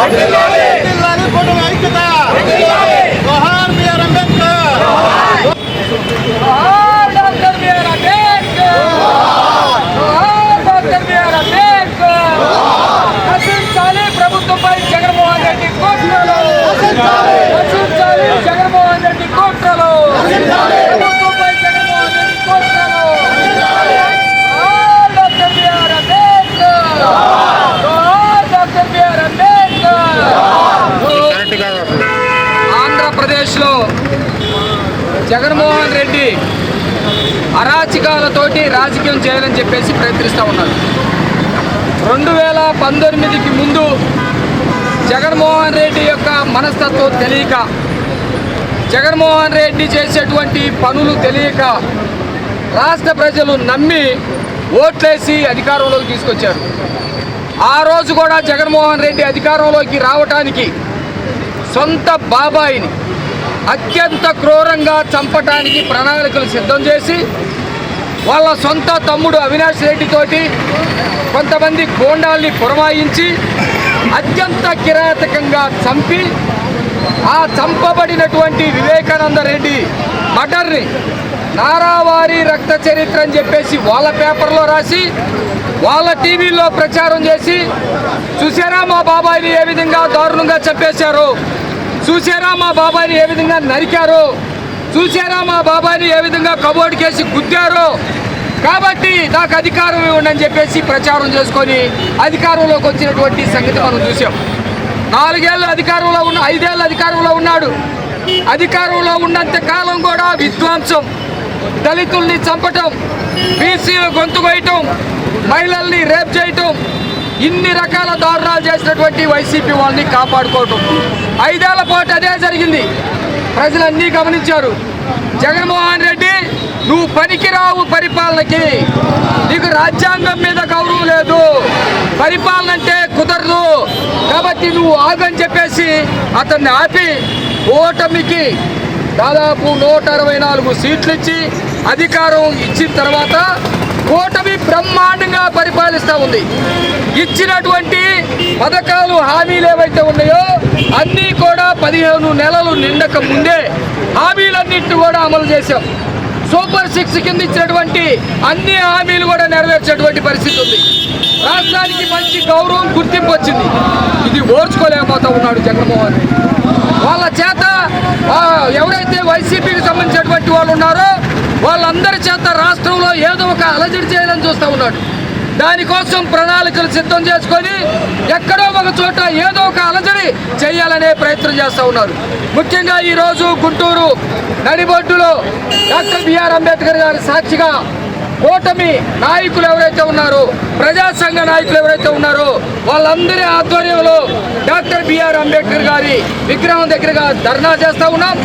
Abdullah ఆంధ్రప్రదేశ్లో జగన్మోహన్ రెడ్డి అరాచకాలతోటి రాజకీయం చేయాలని చెప్పేసి ప్రయత్నిస్తూ ఉన్నారు. రెండు వేల పంతొమ్మిదికి ముందు జగన్మోహన్ రెడ్డి యొక్క మనస్తత్వం తెలియక జగన్మోహన్ రెడ్డి చేసేటువంటి పనులు తెలియక రాష్ట్ర ప్రజలు నమ్మి ఓట్లేసి అధికారంలోకి తీసుకొచ్చారు. ఆ రోజు కూడా జగన్మోహన్ రెడ్డి అధికారంలోకి రావటానికి సొంత బాబాయిని అత్యంత క్రూరంగా చంపటానికి ప్రణాళికలు సిద్ధం చేసి వాళ్ళ సొంత తమ్ముడు అవినాష్ రెడ్డితోటి కొంతమంది గోండాల్ని పురమాయించి అత్యంత కిరాతకంగా చంపి ఆ చంపబడినటువంటి వివేకానంద రెడ్డి మర్డర్ని నారావారి రక్త చరిత్ర అని చెప్పేసి వాళ్ళ పేపర్లో రాసి వాళ్ళ టీవీలో ప్రచారం చేసి చూసారా మా బాబాయిని ఏ విధంగా దారుణంగా చంపేశారు? చూసారా మా బాబాయిని ఏ విధంగా నరికారో? చూసారా మా బాబాయిని ఏ విధంగా కబోర్డుకేసి గుద్దారో? కాబట్టి నాకు అధికారం ఇవ్వండి అని చెప్పేసి ప్రచారం చేసుకొని అధికారంలోకి వచ్చినటువంటి సంగతి మనం చూసాం నాలుగేళ్ళు అధికారంలో ఉన్న ఐదేళ్ళు అధికారంలో ఉన్నాడు. అధికారంలో ఉన్నంత కాలం కూడా విధ్వంసం దళితుల్ని చంపటం బీసీలు గొంతు కొయ్యటం మహిళల్ని రేప్ చేయటం ఇన్ని రకాల దారుణాలు చేసినటువంటి వైసీపీ వాళ్ళని కాపాడుకోవటం. ఐదేళ్ళ పాటు అదే జరిగింది. ప్రజలన్నీ గమనించారు. జగన్మోహన్ రెడ్డి నువ్వు పనికిరావు పరిపాలనకి. నీకు రాజ్యాంగం మీద గౌరవం లేదు. పరిపాలన అంటే కుదరదు. కాబట్టి నువ్వు ఆగని చెప్పేసి అతన్ని ఆపి ఓటమికి దాదాపు నూట అరవై నాలుగు సీట్లు ఇచ్చి అధికారం ఇచ్చిన తర్వాత కూటమి బ్రహ్మాండంగా పరిపాలిస్తూ ఉంది. ఇచ్చినటువంటి పథకాలు హామీలు ఏవైతే ఉన్నాయో అన్నీ కూడా పదిహేను నెలలు నిండక ముందే హామీలన్నింటినీ కూడా అమలు చేశాం. సూపర్ సిక్స్ కింద ఇచ్చినటువంటి అన్ని హామీలు కూడా నెరవేర్చేటువంటి పరిస్థితి ఉంది. రాష్ట్రానికి మంచి గౌరవం గుర్తింపు వచ్చింది. ఇది ఓర్చుకోలేకపోతా ఉన్నాడు జగన్మోహన్ రెడ్డి వాళ్ళ చేత ఆ, ఎవరైతే వైసీపీకి సంబంధించినటువంటి వాళ్ళు ఉన్నారో వాళ్ళందరి చేత రాష్ట్రంలో ఏదో ఒక అలజడి చేయాలని చూస్తూ ఉన్నాడు. దానికోసం ప్రణాళికలు సిద్ధం చేసుకొని ఎక్కడో ఒక చోట ఏదో ఒక అలజడి చేయాలనే ప్రయత్నం చేస్తూ ఉన్నారు. ముఖ్యంగా ఈరోజు గుంటూరు నడిబొడ్డులో డాక్టర్ బిఆర్ అంబేద్కర్ గారి సాక్షిగా కూటమి నాయకులు ఎవరైతే ఉన్నారో ప్రజాసంఘ నాయకులు ఎవరైతే ఉన్నారో వాళ్ళందరి ఆధ్వర్యంలో డాక్టర్ బిఆర్ అంబేద్కర్ గారి విగ్రహం దగ్గరగా ధర్నా చేస్తూ ఉన్నాం.